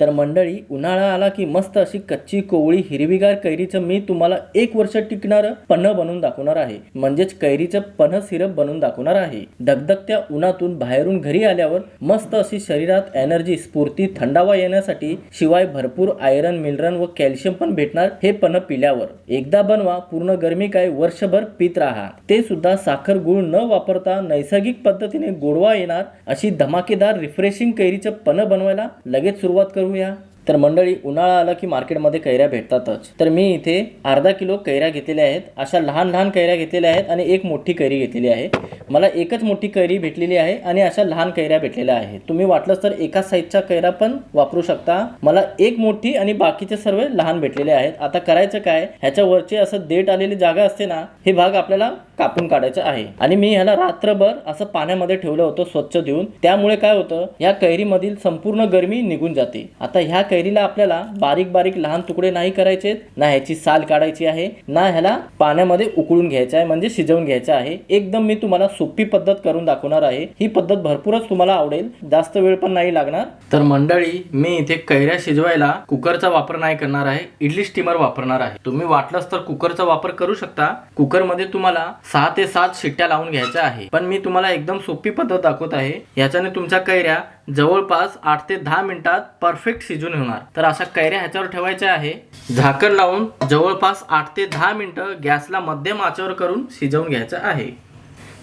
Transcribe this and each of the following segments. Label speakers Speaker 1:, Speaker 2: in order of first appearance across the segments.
Speaker 1: तर मंडळी उन्हाळा आला की मस्त अशी कच्ची कोवळी हिरवीगार कैरीचं मी तुम्हाला एक वर्ष टिकणारं पन्ह बनवून दाखवणार आहे. म्हणजेच कैरीचं पन्ह सिरप बनवून दाखवणार आहे. धगधगत्या उन्हातून बाहेरून घरी आल्यावर मस्त अशी शरीरात एनर्जी स्फूर्ती थंडावा येण्यासाठी शिवाय भरपूर आयरन मिनरल व कॅल्शियम पण भेटणार हे पन्ह पिल्यावर. एकदा बनवा पूर्ण गरमी काय वर्षभर पित राहा. ते सुद्धा साखर गुळ न वापरता नैसर्गिक पद्धतीने गोडवा येणार अशी धमाकेदार रिफ्रेशिंग कैरीचं पन्ह बनवायला लगेच सुरुवात Aleluia. तर मंडळी उन्हाळा आला की मार्केटमध्ये कैऱ्या भेटतातच. तर मी इथे अर्धा किलो कैऱ्या घेतलेल्या आहेत. अशा लहान लहान कैऱ्या घेतलेल्या आहेत आणि एक मोठी कैरी घेतलेली आहे. मला एकच मोठी कैरी भेटलेली आहे आणि अशा लहान कैऱ्या भेटलेल्या आहेत. तुम्ही वाटलंच तर एका साईजच्या कैऱ्या पण वापरू शकता. मला एक मोठी आणि बाकीचे सर्व लहान भेटलेले आहेत. आता करायचं काय? ह्याच्या वरचे असं देठ आलेली जागा असते ना हे भाग आपल्याला कापून काढायचं आहे. आणि मी ह्याला रात्रभर असं पाण्यामध्ये ठेवलं होतं स्वच्छ देऊन त्यामुळे काय होतं? या कैरीमधील संपूर्ण गरमी निघून जाते. आता ह्या कैरी कैरीला आपल्याला बारीक बारीक लहान तुकडे नाही करायचे ना ह्याची साल काढायची आहे ना ह्याला पाण्यामध्ये उकळून घ्यायचं आहे म्हणजे शिजवून घ्यायचं आहे. एकदम मी तुम्हाला सोपी पद्धत करून दाखवणार आहे. ही पद्धत भरपूरच तुम्हाला आवडेल. जास्त वेळ पण नाही लागणार. तर मंडळी मी इथे कैऱ्या शिजवायला कुकरचा वापर नाही करणार आहे इडली स्टीमर वापरणार आहे. तुम्ही वाटलंच तर कुकरचा वापर करू शकता. कुकरमध्ये तुम्हाला सहा ते सात शिट्ट्या लावून घ्यायच्या आहे. पण मी तुम्हाला एकदम सोपी पद्धत दाखवत आहे. याच्याने तुमच्या कैऱ्या जवळपास आठ ते दहा मिनिटात परफेक्ट शिजून होणार तर अशा कैऱ्या ह्याच्यावर ठेवायच्या आहे. झाकण लावून जवळपास आठ ते दहा मिनटं गॅसला मध्यम आचेवर करून शिजवून घ्यायचं आहे.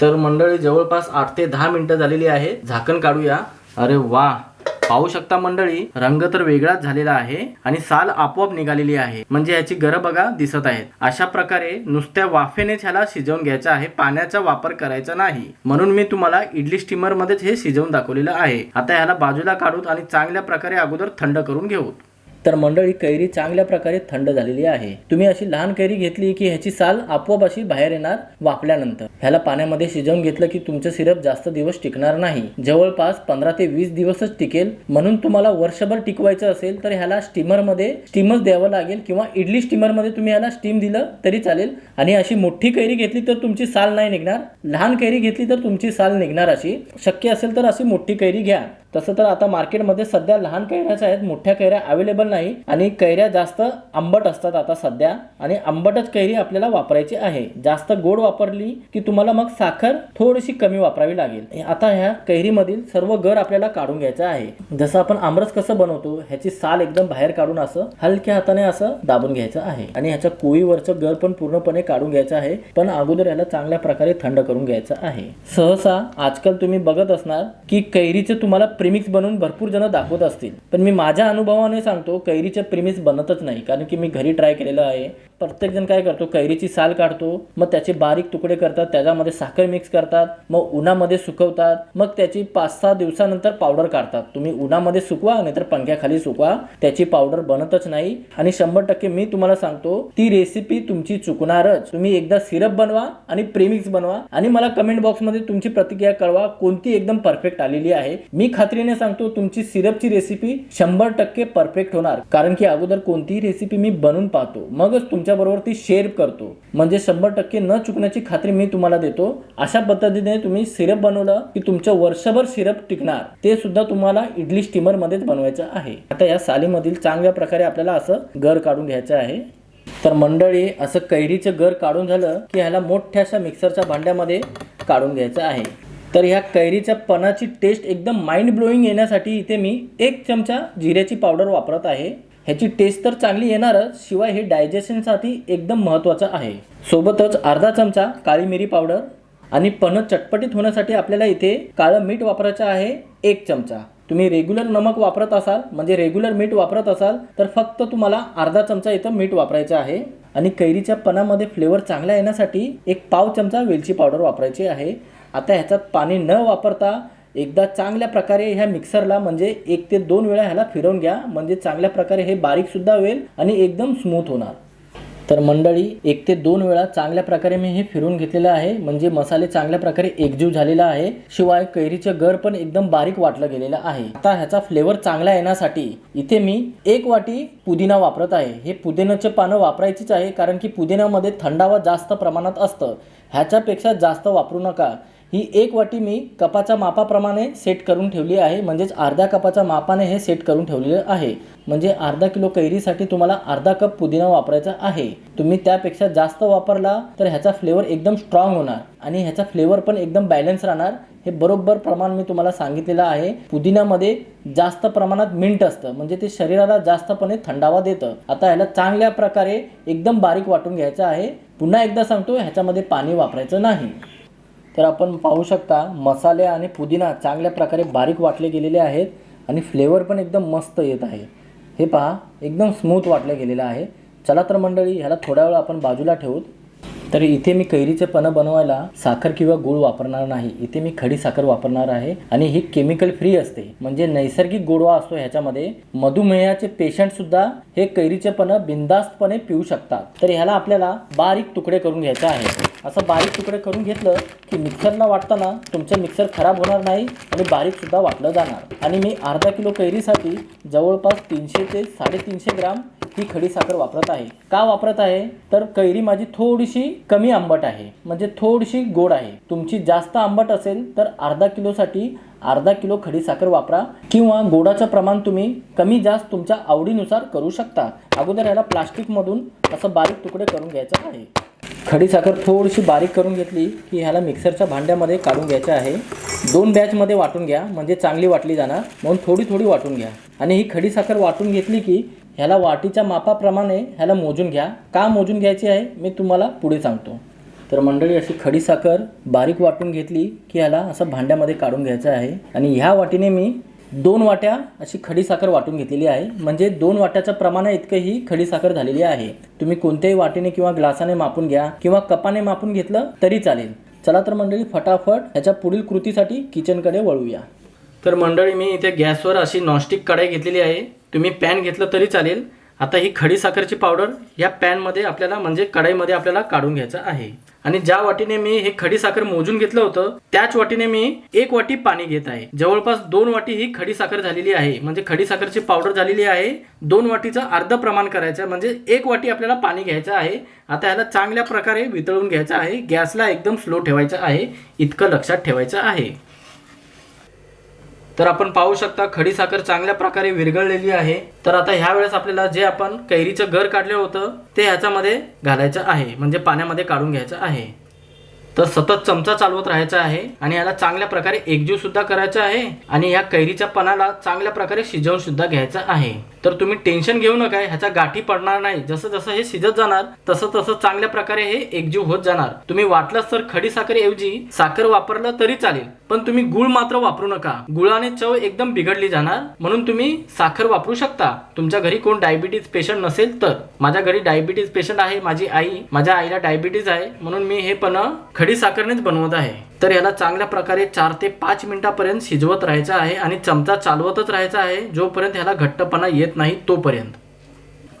Speaker 1: तर मंडळी जवळपास आठ ते दहा मिनटं झालेली आहे. झाकण काढूया. अरे वा! पाहू शकता मंडळी रंग तर वेगळाच झालेला आहे आणि साल आपोआप निघालेली आहे. म्हणजे याची गर बघा दिसत आहेत. अशा प्रकारे नुसत्या वाफेनेच ह्याला शिजवून घ्यायचा आहे. पाण्याचा वापर करायचा नाही. म्हणून मी तुम्हाला इडली स्टीमर मध्येच हे शिजवून दाखवलेलं आहे. आता ह्याला बाजूला काढूत आणि चांगल्या प्रकारे अगोदर थंड करून घेऊ. तर मंडळी कैरी चांगल्या प्रकारे थंड झालेली आहे. तुम्ही अशी लहान कैरी घेतली की ह्याची साल आपोआप अशी बाहेर येणार वापल्यानंतर ह्याला पाण्यामध्ये शिजवून घेतलं की तुमचं सिरप जास्त दिवस टिकणार नाही. जवळपास पंधरा ते वीस दिवसच टिकेल. म्हणून तुम्हाला वर्षभर टिकवायचं असेल तर ह्याला स्टीमरमध्ये स्टीमच द्यावं लागेल किंवा इडली स्टीमरमध्ये तुम्ही ह्याला स्टीम दिलं तरी चालेल. आणि अशी मोठी कैरी घेतली तर तुमची साल नाही निघणार. लहान कैरी घेतली तर तुमची साल निघणार अशी. शक्य असेल तर अशी मोठी कैरी घ्या. तसं तर आता मार्केटमध्ये सध्या लहान कैऱ्याच आहेत मोठ्या कैऱ्या अवेलेबल नाही आणि कैऱ्या जास्त आंबट असतात आता सध्या. आणि आंबटच कैरी आपल्याला वापरायची आहे. जास्त गोड वापरली की तुम्हाला मग साखर थोडीशी कमी वापरावी लागेल. आता ह्या कैरीमधील सर्व गर आपल्याला काढून घ्यायचं आहे. जसं आपण आमरस कसं बनवतो ह्याची साल एकदम बाहेर काढून असं हलक्या हाताने असं दाबून घ्यायचं आहे. आणि ह्याच्या कोळीवरचं गर पण पूर्णपणे काढून घ्यायचं आहे. पण अगोदर याला चांगल्या प्रकारे थंड करून घ्यायचं आहे. सहसा आजकाल तुम्ही बघत असणार की कैरीचे तुम्हाला प्रिमिक्स बनवून भरपूर जण दाखवत असतील. पण मी माझ्या अनुभवाने सांगतो कैरीचं प्रिमिक्स बनतच नाही. कारण की मी घरी ट्राय केलेलं आहे. प्रत्येकजण काय करतो? कैरीची साल काढतो. मग त्याचे बारीक तुकडे करतात. त्याच्यामध्ये साखर मिक्स करतात. मग उन्हामध्ये सुकवतात. मग त्याची पाच सहा दिवसानंतर पावडर काढतात. तुम्ही उन्हामध्ये सुकवा नाहीतर पंख्याखाली सुकवा. त्याची पावडर बनतच नाही. आणि शंभर टक्के मी तुम्हाला सांगतो ती रेसिपी तुमची चुकणारच. तुम्ही एकदा सिरप बनवा आणि प्रेमिक्स बनवा. आणि मला कमेंट बॉक्समध्ये तुमची प्रतिक्रिया कळवा कोणती एकदम परफेक्ट आलेली आहे. मी खात्रीने सांगतो तुमची सिरपची रेसिपी शंभर टक्के परफेक्ट होणार. कारण की अगोदर कोणतीही रेसिपी मी बनवून पाहतो. मगच तुमच्या तुमच्याबरोबर ती शेअर करतो. म्हणजे शंभर टक्के न चुकण्याची खात्री मी तुम्हाला देतो. अशा पद्धतीने तुम्ही सिरप बनवलं की तुमचं वर्षभर सिरप टिकणार. ते सुद्धा तुम्हाला इडली स्टीमर मध्येच बनवायचं आहे. आता या सालीमधील चांगल्या प्रकारे आपल्याला असं गर काढून घ्यायचं आहे. तर मंडळी असं कैरीचं गर काढून झालं की ह्याला मोठ्याशा मिक्सरच्या भांड्यामध्ये काढून घ्यायचं आहे. तर ह्या कैरीच्या पणाची टेस्ट एकदम माइंड ब्लोईंग येण्यासाठी इथे मी एक चमचा जिऱ्याची पावडर वापरत आहे. ह्याची टेस्ट तर चांगली येणारच शिवाय हे डायजेशनसाठी एकदम महत्त्वाचं आहे. सोबतच अर्धा चमचा काळी मिरी पावडर आणि पणं चटपटीत होण्यासाठी आपल्याला इथे काळं मीठ वापरायचं आहे एक चमचा. तुम्ही रेग्युलर नमक वापरत असाल म्हणजे रेग्युलर मीठ वापरत असाल तर फक्त तुम्हाला अर्धा चमचा इथं मीठ वापरायचं आहे. आणि कैरीच्या पणामध्ये फ्लेवर चांगला येण्यासाठी एक पाव चमचा वेलची पावडर वापरायची आहे. आता ह्याच्यात पाणी न वापरता एकदा चांगल्या प्रकारे ह्या मिक्सरला म्हणजे एक ते दोन वेळा ह्याला फिरवून घ्या. म्हणजे चांगल्या प्रकारे हे बारीकसुद्धा होईल आणि एकदम स्मूथ होणार. तर मंडळी एक ते दोन वेळा चांगल्या प्रकारे मी हे फिरून घेतलेलं आहे. म्हणजे मसाले चांगल्या प्रकारे एकजीव झालेला आहे. शिवाय कैरीचं गर पण एकदम बारीक वाटलं गेलेलं आहे. आता ह्याचा फ्लेवर चांगला येण्यासाठी इथे मी एक वाटी पुदिना वापरत आहे. हे पुदिन्याचे पानं वापरायचीच आहे कारण की पुदिन्यामध्ये थंडावा जास्त प्रमाणात असतं. ह्याच्यापेक्षा जास्त वापरू नका. ही एक वाटी मी कपाच्या मापाप्रमाणे सेट करून ठेवली आहे. म्हणजेच अर्ध्या कपाच्या मापाने हे सेट करून ठेवलेलं आहे. म्हणजे अर्धा किलो कैरीसाठी तुम्हाला अर्धा कप पुदिना वापरायचा आहे. तुम्ही त्यापेक्षा जास्त वापरला तर ह्याचा फ्लेवर एकदम स्ट्रॉंग होणार आणि ह्याचा फ्लेवर पण एकदम बॅलन्स राहणार. हे बरोबर प्रमाण मी तुम्हाला सांगितलेलं आहे. पुदिन्यामध्ये जास्त प्रमाणात मिंट असतं. म्हणजे ते शरीराला जास्तपणे थंडावा देतं. आता ह्याला चांगल्या प्रकारे एकदम बारीक वाटून घ्यायचं आहे. पुन्हा एकदा सांगतो ह्याच्यामध्ये पाणी वापरायचं नाही. तर आपण पाहू शकता मसाले आणि पुदिना चांगल्या प्रकारे बारीक वाटले गेलेले आहेत आणि फ्लेवर पण एकदम मस्त येत आहे. हे पहा एकदम स्मूथ वाटलं गेलेलं आहे. चला तर मंडळी ह्याला थोड्या वेळ आपण बाजूला ठेवूत. तर इथे मी कैरीचे पणं बनवायला साखर किंवा गूळ वापरणार नाही. इथे मी खडी साखर वापरणार आहे आणि ही केमिकल फ्री असते. म्हणजे नैसर्गिक गोडवा असतो ह्याच्यामध्ये. मधुमेहाचे पेशंट सुद्धा हे कैरीचे पणं बिंदास्तपणे पिऊ शकतात. तर ह्याला आपल्याला बारीक तुकडे करून घ्यायचे आहे. असं बारीक तुकडे करून घेतलं की मिक्सरला वाटताना तुमचं मिक्सर खराब होणार नाही आणि बारीक सुद्धा वाटलं जाणार. आणि मी अर्धा किलो कैरीसाठी जवळपास तीनशे ते साडेतीनशे ग्राम ही खडी साखर वापरत आहे. का वापरत आहे? तर कैरी माझी थोडीशी कमी आंबट आहे. म्हणजे थोडीशी गोड आहे. तुमची जास्त आंबट असेल तर अर्धा किलोसाठी अर्धा किलो खडी साखर वापरा किंवा गोडाचं प्रमाण तुम्ही कमी जास्त तुमच्या आवडीनुसार करू शकता. अगोदर ह्याला प्लास्टिकमधून असं बारीक तुकडे करून घ्यायचं आहे. खडी साखर थोडीशी बारीक करून घेतली की ह्याला मिक्सरच्या भांड्यामध्ये काढून घ्यायचं आहे. दोन बॅचमध्ये वाटून घ्या. म्हणजे चांगली वाटली जाणार. म्हणून थोडी थोडी वाटून घ्या. आणि ही खडी साखर वाटून घेतली की ह्याला वाटीच्या मापाप्रमाणे ह्याला मोजून घ्या. का मोजून घ्यायची आहे? मी तुम्हाला पुढे सांगतो. तर मंडळी अशी खडी साखर बारीक वाटून घेतली की ह्याला असं भांड्यामध्ये काढून घ्यायचं आहे. आणि ह्या वाटीने मी दोन वाट्या अशी खडी साखर वाटून घेतलेली आहे. म्हणजे दोन वाट्याच्या प्रमाणा इतकं ही खडी साखर झालेली आहे. तुम्ही कोणत्याही वाटीने किंवा ग्लासाने मापून घ्या किंवा कपाने मापून घेतलं तरी चालेल. चला तर मंडळी फटाफट ह्याच्या पुढील कृतीसाठी किचनकडे वळूया. तर मंडळी मी इथे गॅसवर अशी नॉनस्टिक कढाई घेतलेली आहे. तुम्ही पॅन घेतलं तरी चालेल. आता ही खडी साखरची पावडर या पॅनमध्ये आपल्याला म्हणजे कढाईमध्ये आपल्याला काढून घ्यायचं आहे. आणि ज्या वाटीने मी हे खडी साखर मोजून घेतलं होतं त्याच वाटीने मी एक वाटी पाणी घेत आहे. जवळपास दोन वाटी ही खडी साखर झालेली आहे. म्हणजे खडी साखरची पावडर झालेली आहे. दोन वाटीचं अर्ध प्रमाण करायचं आहे. म्हणजे एक वाटी आपल्याला पाणी घ्यायचं आहे. आता ह्याला चांगल्या प्रकारे वितळून घ्यायचं आहे. गॅसला एकदम स्लो ठेवायचं आहे. इतकं लक्षात ठेवायचं आहे. तर आपण पाहू शकता खडी साखर चांगल्या प्रकारे विरघळलेली आहे. तर आता ह्या वेळेस आपल्याला जे आपण कैरीचं घर काढलं होतं ते ह्याच्यामध्ये घालायचं आहे. म्हणजे पाण्यामध्ये काढून घ्यायचं आहे. तर सतत चमचा चालवत राहायचा आहे आणि याला चांगल्या प्रकारे एकजीव सुद्धा करायचा आहे आणि या कैरीच्या पणाला चांगल्या प्रकारे शिजवून सुद्धा घ्यायचं आहे. तर तुम्ही टेन्शन घेऊ नका ह्याच्या गाठी पडणार नाही. जसं जसं हे शिजत जाणार तसं तसं चांगल्या प्रकारे हे एकजीव होत जाणार. तुम्ही वाटलंच तर खडी साखरेऐवजी साखर वापरलं तरी चालेल पण तुम्ही गुळ मात्र वापरू नका. गुळाने चव एकदम बिघडली जाणार म्हणून तुम्ही साखर वापरू शकता. तुमच्या घरी कोण डायबिटीज पेशंट नसेल तर. माझ्या घरी डायबिटीज पेशंट आहे माझी आई माझ्या आईला डायबिटीज आहे म्हणून मी हे पण खडी साखरनेच बनवत आहे. तर याला चांगल्या प्रकारे चार ते पाच मिनिटापर्यंत शिजवत राहायचं आहे आणि चमचा चालवतच राहायचा आहे जोपर्यंत ह्याला घट्टपणा येत नाही तोपर्यंत.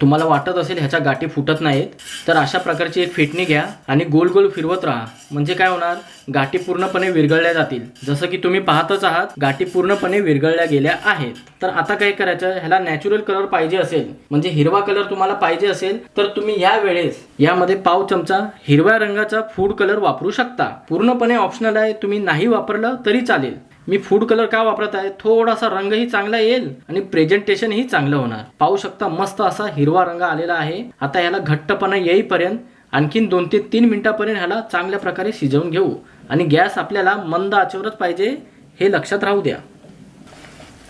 Speaker 1: तुम्हाला वाटत असेल ह्याच्या गाठी फुटत नाहीत तर अशा प्रकारची एक फेटणी घ्या आणि गोल गोल फिरवत राहा. म्हणजे काय होणार? गाठी पूर्णपणे विरघळल्या जातील. जसं की तुम्ही पाहतच आहात गाठी पूर्णपणे विरघळल्या गेल्या आहेत. तर आता काय करायचं? ह्याला नॅचरल कलर पाहिजे असेल. म्हणजे हिरवा कलर तुम्हाला पाहिजे असेल तर तुम्ही या वेळेस यामध्ये पाव चमचा हिरव्या रंगाचा फूड कलर वापरू शकता. पूर्णपणे ऑप्शनल आहे तुम्ही नाही वापरलं तरी चालेल. मी फूड कलर का वापरत आहे? थोडासा रंगही चांगला येईल आणि प्रेझेंटेशनही चांगलं होणार. पाहू शकता मस्त असा हिरवा रंग आलेला आहे. आता ह्याला घट्टपणा येईपर्यंत आणखीन दोन ते तीन मिनिटापर्यंत ह्याला चांगल्या प्रकारे शिजवून घेऊ. आणि गॅस आपल्याला मंद आचेवरच पाहिजे हे लक्षात राहू द्या.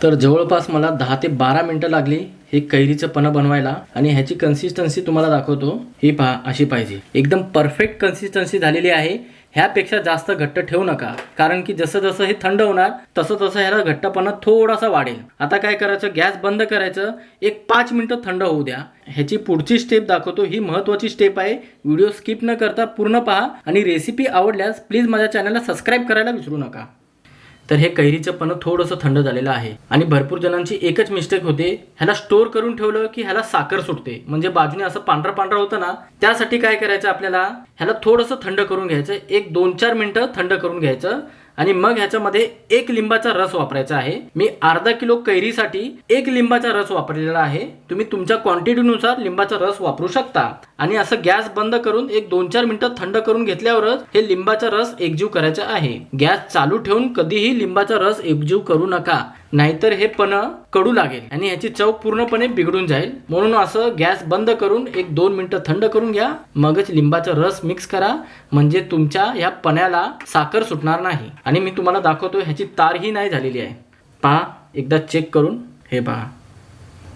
Speaker 1: तर जवळपास मला दहा ते बारा मिनटं लागली हे कैरीचं पणं बनवायला आणि ह्याची कन्सिस्टन्सी तुम्हाला दाखवतो. ही पहा अशी पाहिजे. एकदम परफेक्ट कन्सिस्टन्सी झालेली आहे. ह्यापेक्षा जास्त घट्ट ठेवू नका. कारण की जसं जसं हे थंड होणार तसं तसं ह्याला घट्टपणा थोडासा वाढेल. आता काय करायचं? गॅस बंद करायचं. एक पाच मिनटं थंड होऊ द्या. ह्याची पुढची स्टेप दाखवतो. ही महत्त्वाची स्टेप आहे. व्हिडिओ स्किप न करता पूर्ण पहा. आणि रेसिपी आवडल्यास प्लीज माझ्या चॅनलला सबस्क्राईब करायला विसरू नका. तर हे कैरीचं पण थोडंसं थंड झालेलं आहे. आणि भरपूर जणांची एकच मिस्टेक होते. ह्याला स्टोर करून ठेवलं की ह्याला साखर सुटते. म्हणजे बाजूने असं पांढरा पांढरा होतं ना त्यासाठी काय करायचं आपल्याला? ह्याला थोडंसं थंड करून घ्यायचं. एक दोन चार मिनटं थंड करून घ्यायचं. आणि मग ह्याच्यामध्ये एक लिंबाचा रस वापरायचा आहे. मी अर्धा किलो कैरीसाठी एक लिंबाचा रस वापरलेला आहे. तुम्ही तुमच्या क्वांटिटीनुसार लिंबाचा रस वापरू शकता. आणि असं गॅस बंद करून एक दोन चार मिनिटं थंड करून घेतल्यावरच हे लिंबाचा रस एकजीव करायचा आहे. गॅस चालू ठेवून कधीही लिंबाचा रस एकजीव करू नका. नाहीतर हे पण कडू लागेल आणि ह्याची चव पूर्णपणे बिघडून जाईल. म्हणून असं गॅस बंद करून एक दोन मिनिटं थंड करून घ्या. मगच लिंबाचा रस मिक्स करा. म्हणजे तुमच्या ह्या पण्याला साखर सुटणार नाही. आणि मी तुम्हाला दाखवतो ह्याची तारही नाही झालेली आहे. पहा एकदा चेक करून हे पहा.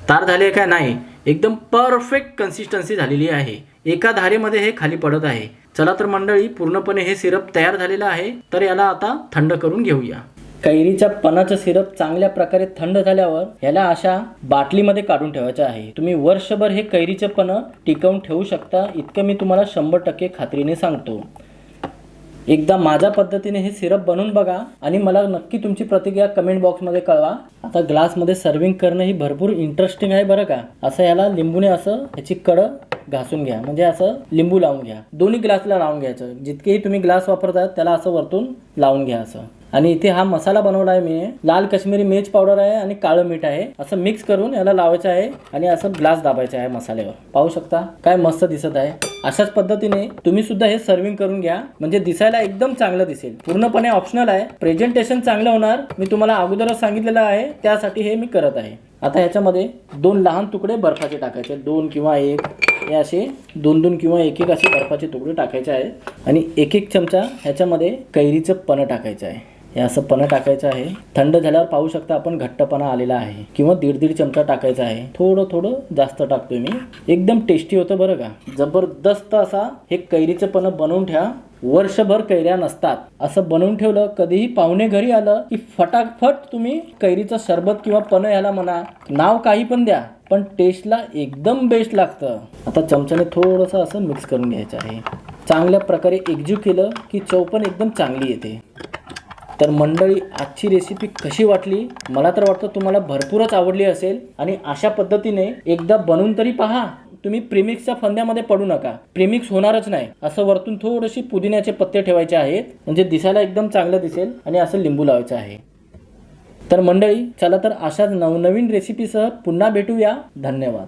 Speaker 1: तार झाली आहे का नाही? एकदम परफेक्ट कन्सिस्टन्सी झालेली आहे. एका धारेमध्ये हे खाली पडत आहे. चला तर मंडळी पूर्णपणे हे सिरप तयार झालेलं आहे तर याला आता थंड करून घेऊया. कैरीच्या पणाचं सिरप चांगल्या प्रकारे थंड झाल्यावर याला अशा बाटलीमध्ये काढून ठेवायचं आहे. तुम्ही वर्षभर हे कैरीचं पणं टिकवून ठेवू शकता इतकं मी तुम्हाला शंभर टक्के खात्रीने सांगतो. एकदा माझ्या पद्धतीने हे सिरप बनवून बघा आणि मला नक्की तुमची प्रतिक्रिया कमेंट बॉक्समध्ये कळवा. आता ग्लासमध्ये सर्विंग करणं ही भरपूर इंटरेस्टिंग आहे बरं का. असं याला लिंबूने असं ह्याची कडं घासून घ्या. म्हणजे असं लिंबू लावून घ्या. दोन्ही ग्लासला लावून घ्यायचं. जितकेही तुम्ही ग्लास वापरतात त्याला असं वरतून लावून घ्या असं. आणि इथे हा मसाला बनवला आहे मी. लाल काश्मीरी मिर्च पावडर आहे आणि काळं मीठ आहे. असं मिक्स करून याला लावायचं आहे आणि असं ग्लास दाबायचं आहे मसाल्यावर. पाहू शकता काय मस्त दिसत आहे. अशाच पद्धतीने तुम्ही सुद्धा हे सर्विंग करून घ्या. म्हणजे दिसायला एकदम चांगलं दिसेल. पूर्णपणे ऑप्शनल आहे. प्रेझेंटेशन चांगलं होणार. मी तुम्हाला अगोदरच सांगितलेलं आहे. त्यासाठी हे मी करत आहे. आता ह्याच्यामध्ये दोन लहान तुकडे बर्फाचे टाकायचे. दोन किंवा एक. हे असे दोन दोन किंवा एक एक असे बर्फाचे तुकडे टाकायचे आहेत. आणि एक एक चमचा ह्याच्यामध्ये कैरीचं पणं टाकायचं आहे. हे असं पणं टाकायचं आहे. थंड झाल्यावर पाहू शकता आपण घट्टपणा आलेला आहे. किंवा दीड दीड चमचा टाकायचा आहे. थोडं थोडं जास्त टाकतोय मी. एकदम टेस्टी होतं बरं का. जबरदस्त असा हे कैरीचं पणं बनवून ठेवा. वर्षभर कैऱ्या नसतात. असं बनवून ठेवलं कधीही पाहुणे घरी आलं की फटाफट तुम्ही कैरीचं सरबत किंवा पणं याला म्हणा. नाव काही पण द्या पण टेस्टला एकदम बेस्ट लागतं. आता चमच्याने थोडंसं असं मिक्स करून घ्यायचं आहे. चांगल्या प्रकारे एकजीव केलं की चव पण एकदम चांगली येते. तर मंडळी आजची रेसिपी कशी वाटली? मला तर वाटतं तुम्हाला भरपूरच आवडली असेल आणि अशा पद्धतीने एकदा बनवून तरी पहा. तुम्ही प्रेमिक्सच्या फंद्यामध्ये पडू नका. प्रेमिक्स होणारच नाही. असं वरतून थोडीशी पुदिन्याचे पत्ते ठेवायचे आहेत. म्हणजे दिसायला एकदम चांगलं दिसेल आणि असं लिंबू लावायचं आहे. तर मंडळी चला तर अशाच नवनवीन रेसिपीसह पुन्हा भेटूया. धन्यवाद.